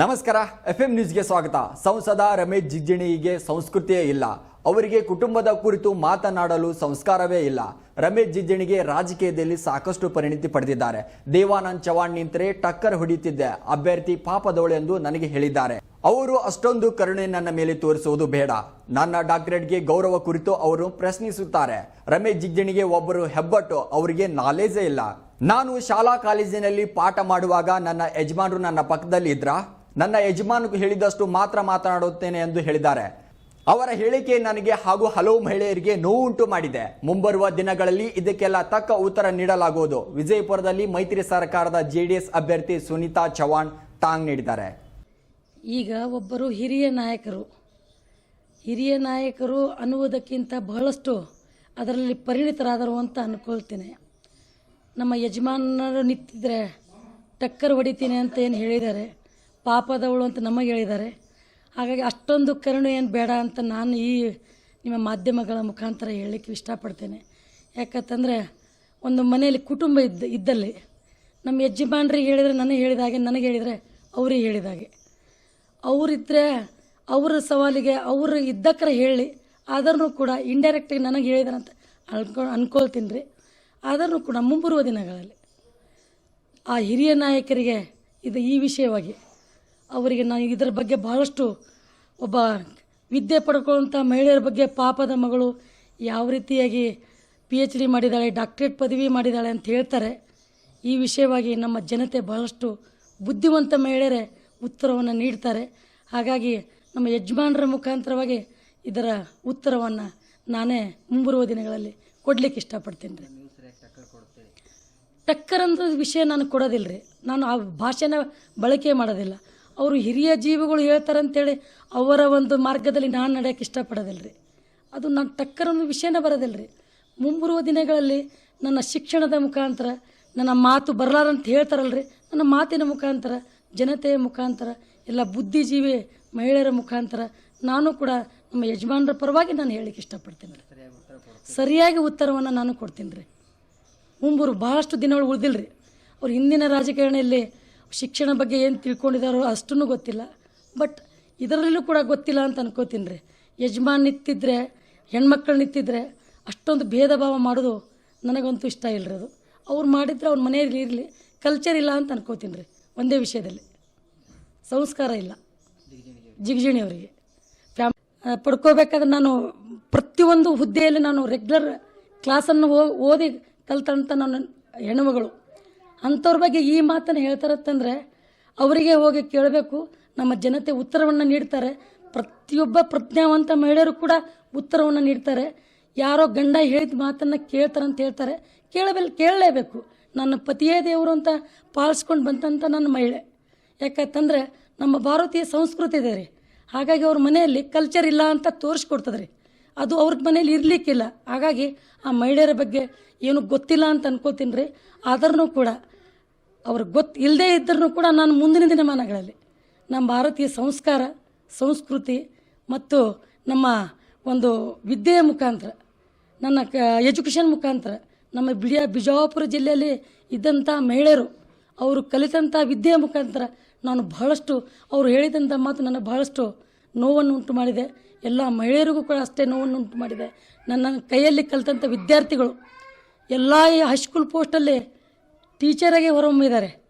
ನಮಸ್ಕಾರ F M ನ್ಯೂಸ್ಗೆ ಸ್ವಾಗತ. ಸಂಸದ ರಮೇಶ್ ಜಿಗ್ಜಿಣಿಗೆ ಸಂಸ್ಕೃತಿಯೇ ಇಲ್ಲ. ಅವರಿಗೆ ಕುಟುಂಬದ ಕುರಿತು ಮಾತನಾಡಲು ಸಂಸ್ಕಾರವೇ ಇಲ್ಲ. ರಮೇಶ್ ಜಿಜ್ಜಣಿಗೆ ರಾಜಕೀಯದಲ್ಲಿ ಸಾಕಷ್ಟು ಪರಿಣಿತಿ ಪಡೆದಿದ್ದಾರೆ. ದೇವಾನಂದ್ ಚವಾಣ್ ನಿಂತರೆ ಟಕ್ಕರ್ ಹೊಡೆಯುತ್ತಿದ್ದೆ. ಅಭ್ಯರ್ಥಿ ಪಾಪದವಳು ಎಂದು ನನಗೆ ಹೇಳಿದ್ದಾರೆ. ಅವರು ಅಷ್ಟೊಂದು ಕರುಣೆ ನನ್ನ ಮೇಲೆ ತೋರಿಸುವುದು ಬೇಡ. ನನ್ನ ಡಾಕ್ಟರೇಟ್ಗೆ ಗೌರವ ಕುರಿತು ಅವರು ಪ್ರಶ್ನಿಸುತ್ತಾರೆ. ರಮೇಶ್ ಜಿಗ್ಜಣಿಗೆ ಒಬ್ಬರು ಹೆಬ್ಬಟ್ಟು, ಅವರಿಗೆ ನಾಲೇಜೇ ಇಲ್ಲ. ನಾನು ಶಾಲಾ ಕಾಲೇಜಿನಲ್ಲಿ ಪಾಠ ಮಾಡುವಾಗ ನನ್ನ ಯಜಮಾನರು ನನ್ನ ಪಕ್ಕದಲ್ಲಿ ಇದ್ರ ನನ್ನ ಯಜಮಾನ್ ಹೇಳಿದಷ್ಟು ಮಾತ್ರ ಮಾತನಾಡುತ್ತೇನೆ ಎಂದು ಹೇಳಿದ್ದಾರೆ. ಅವರ ಹೇಳಿಕೆ ನನಗೆ ಹಾಗೂ ಹಲವು ಮಹಿಳೆಯರಿಗೆ ನೋವುಂಟು ಮಾಡಿದೆ. ಮುಂಬರುವ ದಿನಗಳಲ್ಲಿ ಇದಕ್ಕೆಲ್ಲ ತಕ್ಕ ಉತ್ತರ ನೀಡಲಾಗುವುದು. ವಿಜಯಪುರದಲ್ಲಿ ಮೈತ್ರಿ ಸರ್ಕಾರದ ಜೆಡಿಎಸ್ ಅಭ್ಯರ್ಥಿ ಸುನೀತಾ ಚವಾಣ್ ಟಾಂಗ್ ನೀಡಿದ್ದಾರೆ. ಈಗ ಒಬ್ಬರು ಹಿರಿಯ ನಾಯಕರು. ಹಿರಿಯ ನಾಯಕರು ಅನ್ನುವುದಕ್ಕಿಂತ ಬಹಳಷ್ಟು ಅದರಲ್ಲಿ ಪರಿಣಿತರಾದರು ಅಂತ ಅನ್ಕೊಳ್ತೇನೆ. ನಮ್ಮ ಯಜಮಾನರು ನಿಂತಿದ್ರೆ ಟಕ್ಕರ್ ಹೊಡಿತೀನಿ ಅಂತ ಏನು ಹೇಳಿದ್ದಾರೆ. ಪಾಪದವಳು ಅಂತ ನಮಗೆ ಹೇಳಿದ್ದಾರೆ. ಹಾಗಾಗಿ ಅಷ್ಟೊಂದು ಕರುಣೆ ಏನು ಬೇಡ ಅಂತ ನಾನು ಈ ನಿಮ್ಮ ಮಾಧ್ಯಮಗಳ ಮುಖಾಂತರ ಹೇಳಲಿಕ್ಕೆ ಇಷ್ಟಪಡ್ತೇನೆ. ಯಾಕಂತಂದರೆ ಒಂದು ಮನೆಯಲ್ಲಿ ಕುಟುಂಬ ಇದ್ದ, ಇದ್ದಲ್ಲಿ ನಮ್ಮ ಯಜಮಾನ್ರಿಗೆ ಹೇಳಿದರೆ ನನಗೆ ಹೇಳಿದ ಹಾಗೆ, ನನಗೆ ಹೇಳಿದರೆ ಅವ್ರಿಗೆ ಹೇಳಿದ ಹಾಗೆ. ಅವರಿದ್ದರೆ ಅವರ ಸವಾಲಿಗೆ ಅವರು ಇದ್ದಕ್ಕರ ಹೇಳಿ, ಆದರೂ ಕೂಡ ಇಂಡೈರೆಕ್ಟಾಗಿ ನನಗೆ ಹೇಳಿದಾರೆ ಅಂತ ಅನ್ಕೊ ಅನ್ಕೊಳ್ತೀನಿ ರೀ ಆದರೂ ಕೂಡ ಮುಂಬರುವ ದಿನಗಳಲ್ಲಿ ಆ ಹಿರಿಯ ನಾಯಕರಿಗೆ ಇದು ಈ ವಿಷಯವಾಗಿ ಅವರಿಗೆ ನಾನು ಇದರ ಬಗ್ಗೆ ಬಹಳಷ್ಟು ಒಬ್ಬ ವಿದ್ಯೆ ಪಡ್ಕೊಳ್ಳುವಂಥ ಮಹಿಳೆಯರ ಬಗ್ಗೆ ಪಾಪದ ಮಗಳು ಯಾವ ರೀತಿಯಾಗಿ ಪಿ ಎಚ್ ಡಿ ಮಾಡಿದ್ದಾಳೆ ಡಾಕ್ಟ್ರೇಟ್ ಪದವಿ ಮಾಡಿದ್ದಾಳೆ ಅಂತ ಹೇಳ್ತಾರೆ. ಈ ವಿಷಯವಾಗಿ ನಮ್ಮ ಜನತೆ ಬಹಳಷ್ಟು ಬುದ್ಧಿವಂತ ಮಹಿಳೆಯರೇ ಉತ್ತರವನ್ನು ನೀಡ್ತಾರೆ. ಹಾಗಾಗಿ ನಮ್ಮ ಯಜಮಾನರ ಮುಖಾಂತರವಾಗಿ ಇದರ ಉತ್ತರವನ್ನು ನಾನೇ ಮುಂಬರುವ ದಿನಗಳಲ್ಲಿ ಕೊಡಲಿಕ್ಕೆ ಇಷ್ಟಪಡ್ತೀನಿ ರೀ ಟಕ್ಕರ್ ಅಂತ ವಿಷಯ ನಾನು ಕೊಡೋದಿಲ್ಲ ರೀ ನಾನು ಆ ಭಾಷೆನ ಬಳಕೆ ಮಾಡೋದಿಲ್ಲ. ಅವರು ಹಿರಿಯ ಜೀವಿಗಳು ಹೇಳ್ತಾರೆ ಅಂತೇಳಿ ಅವರ ಒಂದು ಮಾರ್ಗದಲ್ಲಿ ನಾನು ನಡೆಯೋಕ್ಕೆ ರೀ ಅದು ನಾನು ಟಕ್ಕರ ಒಂದು ವಿಷಯನೇ ಬರೋದಿಲ್ಲ ರೀ ಮುಂಬರುವ ದಿನಗಳಲ್ಲಿ ನನ್ನ ಶಿಕ್ಷಣದ ಮುಖಾಂತರ, ನನ್ನ ಮಾತು ಬರಲಾರಂತ ಹೇಳ್ತಾರಲ್ರಿ. ನನ್ನ ಮಾತಿನ ಮುಖಾಂತರ, ಜನತೆಯ ಮುಖಾಂತರ, ಎಲ್ಲ ಬುದ್ಧಿಜೀವಿ ಮಹಿಳೆಯರ ಮುಖಾಂತರ ನಾನು ಕೂಡ ನಮ್ಮ ಯಜಮಾನರ ಪರವಾಗಿ ನಾನು ಹೇಳಲಿಕ್ಕೆ ಇಷ್ಟಪಡ್ತೀನಿ. ರೀ ಸರಿಯಾಗಿ ಉತ್ತರವನ್ನು ನಾನು ಕೊಡ್ತೀನಿ ರೀ. ಮುಂಬರು ಭಾಳಷ್ಟು ದಿನಗಳು ಉಳಿದಿಲ್ಲ ರೀ ಅವ್ರು ಹಿಂದಿನ ರಾಜಕಾರಣಿಯಲ್ಲಿ ಶಿಕ್ಷಣ ಬಗ್ಗೆ ಏನು ತಿಳ್ಕೊಂಡಿದ್ದಾರೋ ಅಷ್ಟೂ ಗೊತ್ತಿಲ್ಲ. ಬಟ್ ಇದರಲ್ಲೂ ಕೂಡ ಗೊತ್ತಿಲ್ಲ ಅಂತ ಅನ್ಕೋತೀನಿ ರೀ. ಯಜಮಾನ್ ನಿಂತಿದ್ರೆ ಹೆಣ್ಮಕ್ಳು ನಿಂತಿದ್ರೆ ಅಷ್ಟೊಂದು ಭೇದ ಭಾವ ಮಾಡೋದು ನನಗಂತೂ ಇಷ್ಟ ಇಲ್ಲ ಅದು. ಅವ್ರು ಮಾಡಿದರೆ ಅವ್ರ ಮನೆಯಲ್ಲಿ ಇರಲಿ ಕಲ್ಚರ್ ಇಲ್ಲ ಅಂತ ಅನ್ಕೋತೀನಿ ರೀ, ಒಂದೇ ವಿಷಯದಲ್ಲಿ. ಸಂಸ್ಕಾರ ಇಲ್ಲ. ಜಿಗಜಿಣಿ ಅವರಿಗೆ. ಫ್ಯಾಮ್ ಪಡ್ಕೋಬೇಕಾದ್ರೆ ನಾನು ಪ್ರತಿಯೊಂದು ಹುದ್ದೆಯಲ್ಲಿ ನಾನು ರೆಗ್ಯುಲರ್ ಕ್ಲಾಸನ್ನು ಓದಿ ಕಲ್ತಂಥ ನಾನು ಹೆಣ್ಮಗಳು ಅಂಥವ್ರ ಬಗ್ಗೆ ಈ ಮಾತನ್ನು ಹೇಳ್ತಾರತ್ತಂದರೆ ಅವರಿಗೆ ಹೋಗಿ ಕೇಳಬೇಕು, ನಮ್ಮ ಜನತೆ ಉತ್ತರವನ್ನು ನೀಡ್ತಾರೆ. ಪ್ರತಿಯೊಬ್ಬ ಪ್ರಜ್ಞಾವಂತ ಮಹಿಳೆಯರು ಕೂಡ ಉತ್ತರವನ್ನು ನೀಡ್ತಾರೆ. ಯಾರೋ ಗಂಡ ಹೇಳಿದ ಮಾತನ್ನು ಅಂತ ಹೇಳ್ತಾರೆ. ಕೇಳಬೇಲ್, ಕೇಳಲೇಬೇಕು. ನನ್ನ ಪತಿಯೇ ದೇವರು ಅಂತ ಪಾಲಿಸ್ಕೊಂಡು ಬಂತಂತ ನನ್ನ ಮಹಿಳೆ. ಯಾಕಂತಂದರೆ ನಮ್ಮ ಭಾರತೀಯ ಸಂಸ್ಕೃತಿ ಇದೆ ರೀ. ಹಾಗಾಗಿ ಅವ್ರ ಮನೆಯಲ್ಲಿ ಕಲ್ಚರ್ ಇಲ್ಲ ಅಂತ ತೋರಿಸ್ಕೊಡ್ತದೆ ರೀ ಅದು ಅವ್ರ ಮನೇಲಿ ಇರಲಿಕ್ಕಿಲ್ಲ. ಹಾಗಾಗಿ ಆ ಮಹಿಳೆಯರ ಬಗ್ಗೆ ಏನು ಗೊತ್ತಿಲ್ಲ ಅಂತ ಅನ್ಕೋತೀನಿ ರೀ. ಆದ್ರೂ ಕೂಡ ಅವ್ರಿಗೆ ಗೊತ್ತು ಇಲ್ಲದೇ ಇದ್ದರೂ ಕೂಡ ನಾನು ಮುಂದಿನ ದಿನಮಾನಗಳಲ್ಲಿ ನಮ್ಮ ಭಾರತೀಯ ಸಂಸ್ಕಾರ, ಸಂಸ್ಕೃತಿ ಮತ್ತು ನಮ್ಮ ಒಂದು ವಿದ್ಯೆಯ ಮುಖಾಂತರ, ನನ್ನ ಕ ಎಜುಕೇಷನ್ ಮುಖಾಂತರ ನಮ್ಮ ಬಿಡಿಯ ಬಿಜಾಪುರ ಜಿಲ್ಲೆಯಲ್ಲಿ ಇದ್ದಂಥ ಮಹಿಳೆಯರು, ಅವರು ಕಲಿತಂಥ ವಿದ್ಯೆಯ ಮುಖಾಂತರ ನಾನು ಬಹಳಷ್ಟು ಅವರು ಹೇಳಿದಂಥ ಮಾತು ನನಗೆ ಬಹಳಷ್ಟು ನೋವನ್ನು ಉಂಟು ಮಾಡಿದೆ. ಎಲ್ಲ ಮಹಿಳೆಯರಿಗೂ ಕೂಡ ಅಷ್ಟೇ ನೋವನ್ನು ಉಂಟು ಮಾಡಿದೆ. ನನ್ನ ಕೈಯಲ್ಲಿ ಕಲಿತಂಥ ವಿದ್ಯಾರ್ಥಿಗಳು ಎಲ್ಲ ಈ ಹೈಸ್ಕೂಲ್ ಪೋಸ್ಟಲ್ಲಿ ಟೀಚರಾಗಿ ಹೊರಹೊಮ್ಮಿದ್ದಾರೆ.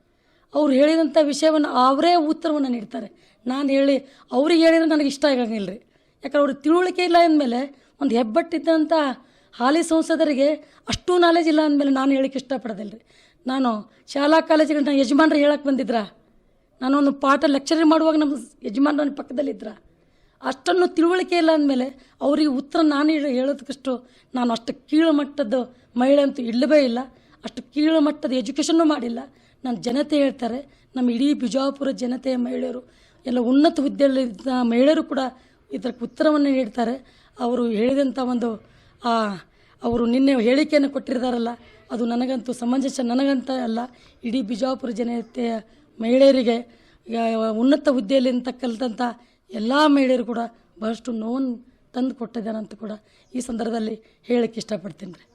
ಅವ್ರು ಹೇಳಿದಂಥ ವಿಷಯವನ್ನು ಅವರೇ ಉತ್ತರವನ್ನು ನೀಡ್ತಾರೆ. ನಾನು ಹೇಳಿ, ಅವ್ರಿಗೆ ಹೇಳಿದ್ರೆ ನನಗೆ ಇಷ್ಟ ಆಗಂಗಿಲ್ಲ ರೀ ಯಾಕಂದ್ರೆ ಅವ್ರಿಗೆ ತಿಳುವಳಿಕೆ ಇಲ್ಲ ಅಂದಮೇಲೆ, ಒಂದು ಹೆಬ್ಬಟ್ಟಿದ್ದಂಥ ಹಾಲಿ ಸಂಸದರಿಗೆ ಅಷ್ಟು ನಾಲೆಜ್ ಇಲ್ಲ ಅಂದಮೇಲೆ ನಾನು ಹೇಳಕ್ಕೆ ಇಷ್ಟಪಡೋದಿಲ್ಲ ರೀ ನಾನು ಶಾಲಾ ಕಾಲೇಜುಗಳನ್ನ ಯಜಮಾನ್ರು ಹೇಳಕ್ಕೆ ಬಂದಿದ್ರಾ? ನಾನೊಂದು ಪಾಠ ಲೆಕ್ಚರಿಂಗ್ ಮಾಡುವಾಗ ನಮ್ಮ ಯಜಮಾನ್ರ ಪಕ್ಕದಲ್ಲಿದ್ದರಾ ಅಷ್ಟನ್ನು ತಿಳುವಳಿಕೆ ಇಲ್ಲ ಅಂದಮೇಲೆ ಅವರಿಗೆ ಉತ್ತರ ನಾನು ಹೇಳ ಹೇಳೋದಕ್ಕಷ್ಟು ನಾನು ಅಷ್ಟು ಕೀಳು ಮಟ್ಟದ ಮಹಿಳೆ ಅಂತೂ ಇಲ್ಲವೇ ಇಲ್ಲ. ಅಷ್ಟು ಕೀಳು ಮಟ್ಟದ ಎಜುಕೇಷನ್ನೂ ಮಾಡಿಲ್ಲ. ನನ್ನ ಜನತೆ ಹೇಳ್ತಾರೆ, ನಮ್ಮ ಇಡೀ ಬಿಜಾಪುರ ಜನತೆಯ ಮಹಿಳೆಯರು, ಎಲ್ಲ ಉನ್ನತ ಹುದ್ದೆಯಲ್ಲಿದ್ದ ಮಹಿಳೆಯರು ಕೂಡ ಇದಕ್ಕೆ ಉತ್ತರವನ್ನು ನೀಡ್ತಾರೆ ಅವರು ಹೇಳಿದಂಥ ಒಂದು ಅವರು ನಿನ್ನೆ ಹೇಳಿಕೆಯನ್ನು ಕೊಟ್ಟಿರ್ತಾರಲ್ಲ, ಅದು ನನಗಂತೂ ಸಮಂಜಸ, ನನಗಂತ ಅಲ್ಲ. ಇಡೀ ಬಿಜಾಪುರ ಜನತೆಯ ಮಹಿಳೆಯರಿಗೆ ಉನ್ನತ ಹುದ್ದೆಯಲ್ಲಿ ಕಲಿತಂಥ ಎಲ್ಲ ಮಹಿಳೆಯರು ಕೂಡ ಬಹಳಷ್ಟು ನೋವನ್ನು ತಂದು ಅಂತ ಕೂಡ ಈ ಸಂದರ್ಭದಲ್ಲಿ ಹೇಳಕ್ಕೆ ಇಷ್ಟಪಡ್ತೀನಿ. ರೀ